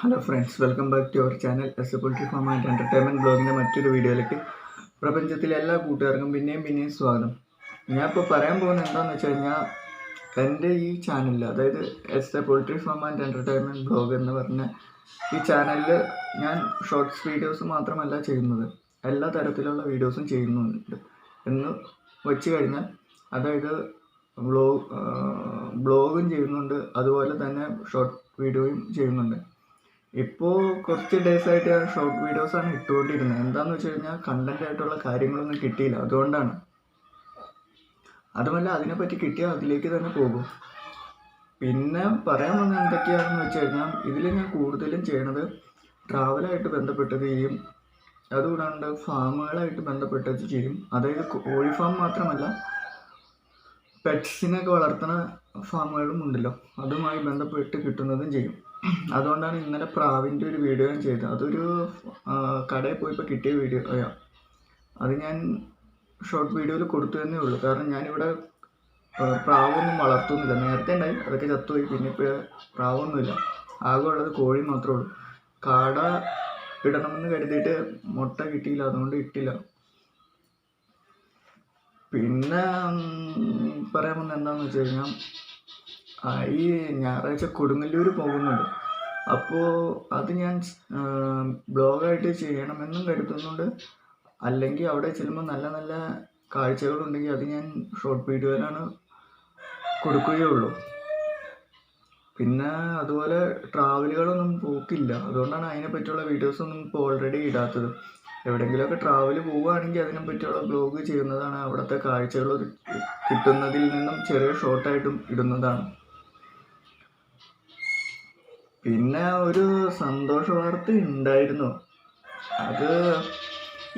Hello friends welcome back to our channel S poultry farm and entertainment ബ്ലോഗിന്റെ മറ്റൊരു വീഡിയോയിലേക്ക് പ്രപഞ്ചത്തിലെ എല്ലാ കൂട്ടുകാർക്കും പിന്നെയും പിന്നെയും സ്വാഗതം. ഞാൻ ഇപ്പോൾ പറയാൻ പോകുന്നത് എന്താണെന്ന് വെച്ച് കഴിഞ്ഞാൽ എന്റെ ഈ ചാനലിൽ അതായത് S A poultry farm and entertainment blog എന്ന് പറഞ്ഞ ഈ ചാനലിൽ ഞാൻ ഷോർട്സ് വീഡിയോസ് മാത്രമല്ല ചെയ്യുന്നത്. എല്ലാ തരത്തിലുള്ള വീഡിയോസും ചെയ്യുന്നുണ്ട്. എന്ന് വെച്ച് കഴിഞ്ഞാൽ അതായത് ബ്ലോഗ് ബ്ലോഗും ചെയ്യുന്നുണ്ട് അതുപോലെ തന്നെ ഷോർട്ട് വീഡിയോയും ചെയ്യുന്നുണ്ട്. ഇപ്പോൾ കുറച്ച് ഡേയ്സ് ആയിട്ട് ഞാൻ ഷോർട്ട് വീഡിയോസാണ് ഇട്ടുകൊണ്ടിരുന്നത് എന്താണെന്ന് വെച്ച് കഴിഞ്ഞാൽ കണ്ടന്റ് ആയിട്ടുള്ള കാര്യങ്ങളൊന്നും കിട്ടിയില്ല. അതുകൊണ്ടാണ്. അതുമല്ല അതിനെപ്പറ്റി കിട്ടിയാൽ അതിലേക്ക് തന്നെ പോകും. പിന്നെ പറയാൻ വന്ന എന്തൊക്കെയാണെന്ന് വെച്ച് കഴിഞ്ഞാൽ ഇതിൽ ഞാൻ കൂടുതലും ചെയ്യണത് ട്രാവലായിട്ട് ബന്ധപ്പെട്ടത് ചെയ്യും. അതുകൂടാണ്ട് ഫാമുകളായിട്ട് ബന്ധപ്പെട്ടത് ചെയ്യും. അതായത് കോഴി ഫാം മാത്രമല്ല പെറ്റ്സിനൊക്കെ വളർത്തുന്ന ഫാമുകളും ഉണ്ടല്ലോ. അതുമായി ബന്ധപ്പെട്ട് കിട്ടുന്നതും ചെയ്യും. അതുകൊണ്ടാണ് ഇന്നലെ പ്രാവിന്റെ ഒരു വീഡിയോ ഞാൻ ചെയ്തത്. അതൊരു കടയിൽ പോയപ്പോൾ കിട്ടിയ വീഡിയോ അത് ഞാൻ ഷോർട്ട് വീഡിയോയിൽ കൊടുത്തു തന്നേ ഉള്ളൂ. കാരണം ഞാനിവിടെ പ്രാവൊന്നും വളർത്തുന്നില്ല. നേരത്തെ ഉണ്ടായി അതൊക്കെ ചത്തുപോയി. പിന്നെ ഇപ്പോൾ പ്രാവൊന്നുമില്ല. ആകെ ഉള്ളത് കോഴി മാത്രമേ ഉള്ളൂ. കാട ഇടണമെന്ന് കരുതിയിട്ട് മുട്ട കിട്ടിയില്ല. അതുകൊണ്ട് ഇട്ടില്ല. പിന്നെ പറയാൻ വന്നത് എന്താണെന്ന് വെച്ച് കഴിഞ്ഞാൽ ഈ ഞായറാഴ്ച കൊടുങ്ങല്ലൂർ പോകുന്നുണ്ട്. അപ്പോൾ അത് ഞാൻ ബ്ലോഗായിട്ട് ചെയ്യണമെന്നും കരുതുന്നുണ്ട്. അല്ലെങ്കിൽ അവിടെ ചെല്ലുമ്പോൾ നല്ല നല്ല കാഴ്ചകളുണ്ടെങ്കിൽ അത് ഞാൻ ഷോർട്ട് വീഡിയോയിലാണ് കൊടുക്കുകയുള്ളൂ. പിന്നെ അതുപോലെ ട്രാവലുകളൊന്നും പോക്കില്ല. അതുകൊണ്ടാണ് അതിനെ പറ്റിയുള്ള വീഡിയോസൊന്നും ഇപ്പോൾ ഓൾറെഡി ഇടാത്തത്. എവിടെയെങ്കിലുമൊക്കെ ട്രാവൽ പോവുകയാണെങ്കിൽ അതിനെ പറ്റിയുള്ള ബ്ലോഗ് ചെയ്യുന്നതാണ് അവിടുത്തെ കാഴ്ചകൾ കിട്ടുന്നതിൽ നിന്നും ചെറിയ ഷോർട്ടായിട്ടും ഇടുന്നതാണ്. പിന്നെ ഒരു സന്തോഷ വാർത്ത ഉണ്ടായിരുന്നു. അത്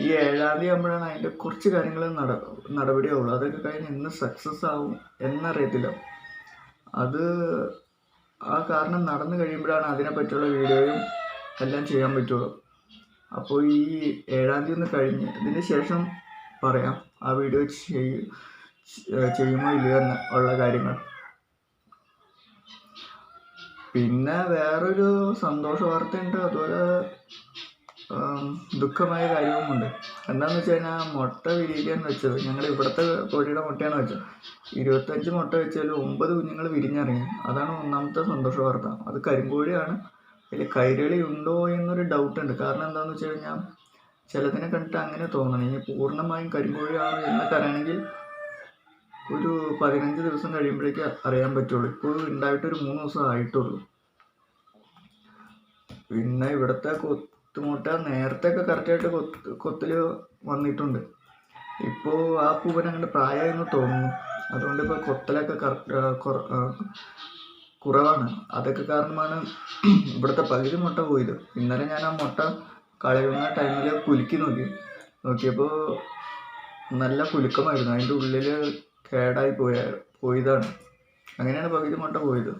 ഈ ഏഴാം തീയതി ആകുമ്പോഴാണ് അതിന്റെ കുറച്ച് കാര്യങ്ങൾ നട നടപടിയാവുള്ളൂ. അതൊക്കെ കഴിഞ്ഞ് എന്ന് സക്സസ് ആവും എന്നറിയത്തില്ല. അത് ആ കാരണം നടന്നു കഴിയുമ്പോഴാണ് അതിനെ പറ്റിയുള്ള വീഡിയോയും എല്ലാം ചെയ്യാൻ പറ്റുള്ളൂ. അപ്പോൾ ഈ ഏഴാം തീയതി ഒന്ന് കഴിഞ്ഞ് ഇതിന് ശേഷം പറയാം ആ വീഡിയോ ചെയ് ചെയ്യുമോ ഇല്ലയോ എന്ന് ഉള്ള കാര്യങ്ങൾ. പിന്നെ വേറൊരു സന്തോഷ വാർത്തയുണ്ട്. അതുപോലെ ദുഃഖമായ കാര്യവുമുണ്ട്. എന്താണെന്ന് വെച്ച് കഴിഞ്ഞാൽ മുട്ട വിരിയിക്കാൻ വെച്ചത്. ഞങ്ങൾ ഇവിടുത്തെ കോഴിയുടെ മുട്ടയാണ് വെച്ചത്. ഇരുപത്തഞ്ച് മുട്ട വെച്ചാൽ ഒമ്പത് കുഞ്ഞുങ്ങൾ വിരിഞ്ഞിറങ്ങി. അതാണ് ഒന്നാമത്തെ സന്തോഷ വാർത്ത. അത് കരിങ്കോഴിയാണ്. അതിൽ കൈരളി ഉണ്ടോ എന്നൊരു ഡൗട്ട് ഉണ്ട്. കാരണം എന്താണെന്ന് വെച്ച് കഴിഞ്ഞാൽ ചിലതിനെ കണ്ടിട്ട് അങ്ങനെ തോന്നണം. ഇനി പൂർണമായും കരിങ്കോഴിയാണോ എന്നൊക്കെ അറിയണമെങ്കിൽ ഒരു പതിനഞ്ച് ദിവസം കഴിയുമ്പോഴേക്ക് അറിയാൻ പറ്റുള്ളൂ. ഇപ്പോൾ ഉണ്ടായിട്ടൊരു മൂന്ന് ദിവസം ആയിട്ടുള്ളൂ. പിന്നെ ഇവിടുത്തെ കൊത്തുമുട്ട നേരത്തെ ഒക്കെ കറക്റ്റായിട്ട് കൊത്ത് കൊത്തിൽ വന്നിട്ടുണ്ട്. ഇപ്പോൾ ആ പൂവൻ അങ്ങോട്ട് പ്രായമായെന്ന് തോന്നുന്നു. അതുകൊണ്ട് ഇപ്പോൾ കൊത്തലൊക്കെ കുറവാണ്. അതൊക്കെ കാരണമാണ് ഇവിടുത്തെ പകുതി മുട്ട പോയത്. ഇന്നലെ ഞാൻ ആ മുട്ട കളയുന്ന ടൈമിൽ കുലുക്കി നോക്കി. നോക്കിയപ്പോൾ നല്ല കുലുക്കമായിരുന്നു. അതിന്റെ ഉള്ളിൽ കേടായി പോയ പോയതാണ്. അങ്ങനെയാണ് പകുതി മുട്ട പോയത്.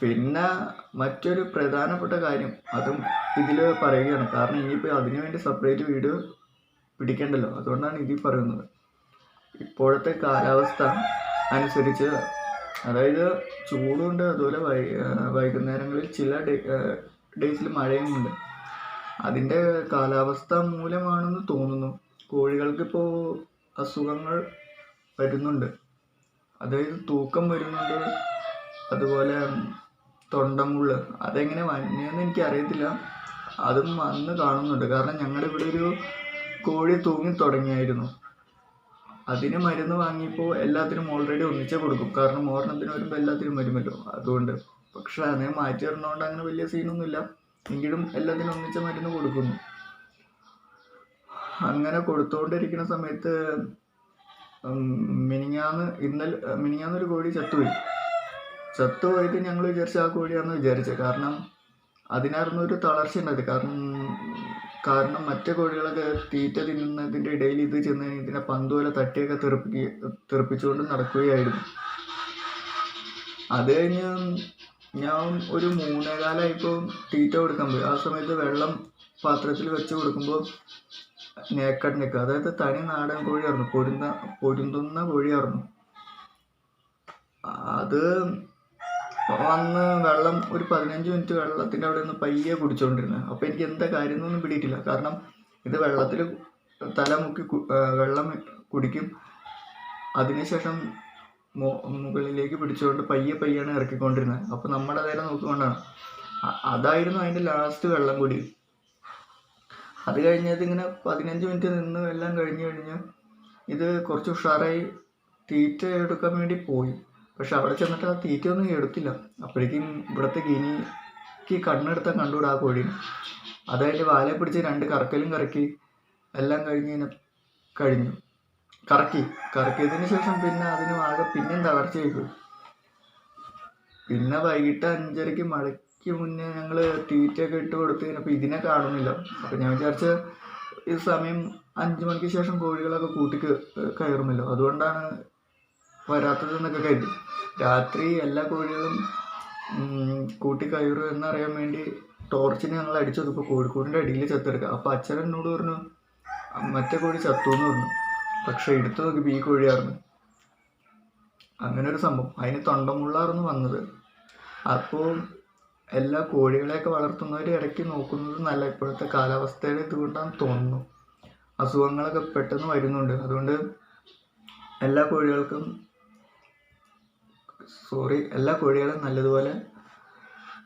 പിന്നെ മറ്റൊരു പ്രധാനപ്പെട്ട കാര്യം അതും ഇതിൽ പറയുകയാണ്. കാരണം ഇനിയിപ്പോൾ അതിനു വേണ്ടി സെപ്പറേറ്റ് വീഡിയോ പിടിക്കേണ്ടല്ലോ. അതുകൊണ്ടാണ് ഇതിൽ പറയുന്നത്. ഇപ്പോഴത്തെ കാലാവസ്ഥ അനുസരിച്ച് അതായത് ചൂടുണ്ട് അതുപോലെ വൈ വൈകുന്നേരങ്ങളിൽ ചില ഡേ ഡേയ്സിൽ മഴയുമുണ്ട്. അതിന്റെ കാലാവസ്ഥ മൂലമാണെന്ന് തോന്നുന്നു. കോഴികൾക്കിപ്പോൾ അസുഖങ്ങൾ വരുന്നുണ്ട്. അതായത് തൂക്കം വരുന്നുണ്ട് അതുപോലെ തൊണ്ടമുള്ള് അതെങ്ങനെ വന്നതെന്ന് എനിക്ക് അറിയത്തില്ല അതും വന്ന് കാണുന്നുണ്ട്. കാരണം ഞങ്ങളുടെ ഇവിടെ ഒരു കോഴി തൂങ്ങി തുടങ്ങിയായിരുന്നു. അതിന് മരുന്ന് വാങ്ങിയപ്പോൾ എല്ലാത്തിനും ഓൾറെഡി ഒന്നിച്ചേ കൊടുക്കും. കാരണം ഓർണത്തിന് വരുമ്പോൾ എല്ലാത്തിനും വരുമല്ലോ. അതുകൊണ്ട് പക്ഷെ അതിനെ മാറ്റി വരണോണ്ട് അങ്ങനെ വലിയ സീനൊന്നുമില്ല എങ്കിലും എല്ലാത്തിനും ഒന്നിച്ച മരുന്ന് കൊടുക്കുന്നു. അങ്ങനെ കൊടുത്തുകൊണ്ടിരിക്കുന്ന സമയത്ത് മിനിങ്ങാന്ന് ഇന്നലെ മിനിങ്ങാന്ന് ഒരു കോഴി ചത്തുപോയി. ചത്തുപോയിട്ട് ഞങ്ങൾ വിചാരിച്ച ആ കോഴിയാണെന്ന് വിചാരിച്ചത് കാരണം അതിനായിരുന്നു ഒരു തളർച്ച ഉണ്ടായത്. കാരണം കാരണം മറ്റു കോഴികളൊക്കെ തീറ്റ തിന്നുന്നതിന്റെ ഇടയിൽ ഇത് ചെന്ന് ഇതിനെ പന്ത് പോലെ തട്ടിയൊക്കെ തെറിപ്പിക്കുക തെറിപ്പിച്ചുകൊണ്ട് നടക്കുകയായിരുന്നു. അത് കഴിഞ്ഞ് ഞാൻ ഒരു മൂന്നേകാലായപ്പോൾ തീറ്റ കൊടുക്കാൻ പോയി. ആ സമയത്ത് വെള്ളം പാത്രത്തിൽ വെച്ച് കൊടുക്കുമ്പോൾ നേക്കഡ് നിൽക്കുക. അതായത് തനി നാടൻ കോഴിയായിരുന്നു. പൊരുന്ന പൊരുന്തുന്ന കോഴിയായിരുന്നു. അത് വന്ന് വെള്ളം ഒരു പതിനഞ്ച് മിനിറ്റ് വെള്ളത്തിന്റെ അവിടെ നിന്ന് പയ്യെ കുടിച്ചുകൊണ്ടിരുന്നത് അപ്പോൾ എനിക്ക് എന്താ കാര്യം എന്നൊന്നും പിടിയിട്ടില്ല. കാരണം ഇത് വെള്ളത്തിൽ തല മുക്കി വെള്ളം കുടിക്കും. അതിനുശേഷം മുകളിലേക്ക് പിടിച്ചുകൊണ്ട് പയ്യെ പയ്യാണ് ഇറക്കിക്കൊണ്ടിരുന്നത്. അപ്പോൾ നമ്മുടെ നേരെ നോക്കിക്കൊണ്ടാണ്. അതായിരുന്നു അതിന്റെ ലാസ്റ്റ് വെള്ളം കുടി. അത് കഴിഞ്ഞത് ഇങ്ങനെ പതിനഞ്ച് മിനിറ്റ് നിന്ന് എല്ലാം കഴിഞ്ഞ് കഴിഞ്ഞ് ഇത് കുറച്ച് ഉഷാറായി തീറ്റ എടുക്കാൻ വേണ്ടി പോയി. പക്ഷെ അവിടെ ചെന്നിട്ട് ആ തീറ്റ ഒന്നും എടുത്തില്ല. അപ്പോഴേക്കും ഇവിടുത്തെ ഗിനിക്ക് കണ്ണെടുത്താൽ കണ്ടുകൂടാ ആ കോഴീനെ അതതിന്റെ വാലെ പിടിച്ച് രണ്ട് കറക്കലും കറക്കി എല്ലാം കഴിഞ്ഞ് ഇങ്ങനെ കഴിഞ്ഞു. കറക്കി. കറക്കിയതിന് ശേഷം പിന്നെ അതിന് ആകെ പിന്നെയും തകർച്ചയായി പോയി പിന്നെ വൈകിട്ട് അഞ്ചരയ്ക്ക് മഴയ്ക്ക് മുന്നേ ഞങ്ങൾ ഒക്കെ ഇട്ട് കൊടുത്ത് കഴിഞ്ഞപ്പോൾ ഇതിനെ കാണുന്നില്ല. അപ്പം ഞാൻ വിചാരിച്ച ഈ സമയം അഞ്ച് മണിക്ക് ശേഷം കോഴികളൊക്കെ കൂട്ടി കയറുമല്ലോ. അതുകൊണ്ടാണ് വരാത്തതെന്നൊക്കെ കരുതി. രാത്രി എല്ലാ കോഴികളും കൂട്ടി കയറും എന്നറിയാൻ വേണ്ടി ടോർച്ചിന് ഞങ്ങൾ അടിച്ചത്. ഇപ്പോൾ കോഴിക്കോടിന്റെ അടിയിൽ ചത്തെടുക്കുക അപ്പോൾ അച്ഛൻ എന്നോട് പറഞ്ഞു മറ്റേ കോഴി ചത്തു എന്ന് പറഞ്ഞു. പക്ഷെ എടുത്തു നോക്കിയപ്പോൾ ഈ കോഴിയായിരുന്നു അങ്ങനെ ഒരു സംഭവം. അതിന് തൊണ്ടമുള്ളായിരുന്നു വന്നത്. അപ്പോൾ എല്ലാ കോഴികളെയൊക്കെ വളർത്തുന്നവർ ഇടയ്ക്ക് നോക്കുന്നത് നല്ല ഇപ്പോഴത്തെ കാലാവസ്ഥയുടെ ഇതുകൊണ്ടാണെന്ന് തോന്നുന്നു. അസുഖങ്ങളൊക്കെ പെട്ടെന്ന് വരുന്നുണ്ട്. അതുകൊണ്ട് എല്ലാ കോഴികൾക്കും സോറി എല്ലാ കോഴികളും നല്ലതുപോലെ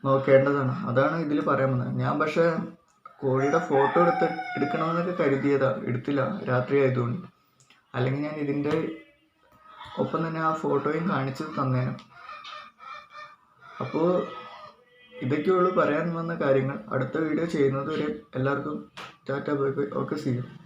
നോക്കേണ്ടതാണ്. അതാണ് ഇതിൽ പറയാൻ വന്നത്. ഞാൻ പക്ഷേ കോഴിയുടെ ഫോട്ടോ എടുത്ത് എടുക്കണമെന്നൊക്കെ കരുതിയതാ. എടുത്തില്ല. രാത്രി ആയതുകൊണ്ട്. അല്ലെങ്കിൽ ഞാൻ ഇതിന്റെ ഒപ്പം തന്നെ ആ ഫോട്ടോയും കാണിച്ച് തന്നേനെ. അപ്പോൾ ഇതൊക്കെയുള്ളൂ പറയാൻ വന്ന കാര്യങ്ങൾ. അടുത്ത വീഡിയോ ചെയ്യുന്നത് വരെ എല്ലാവർക്കും Tata bye bye. Okay see you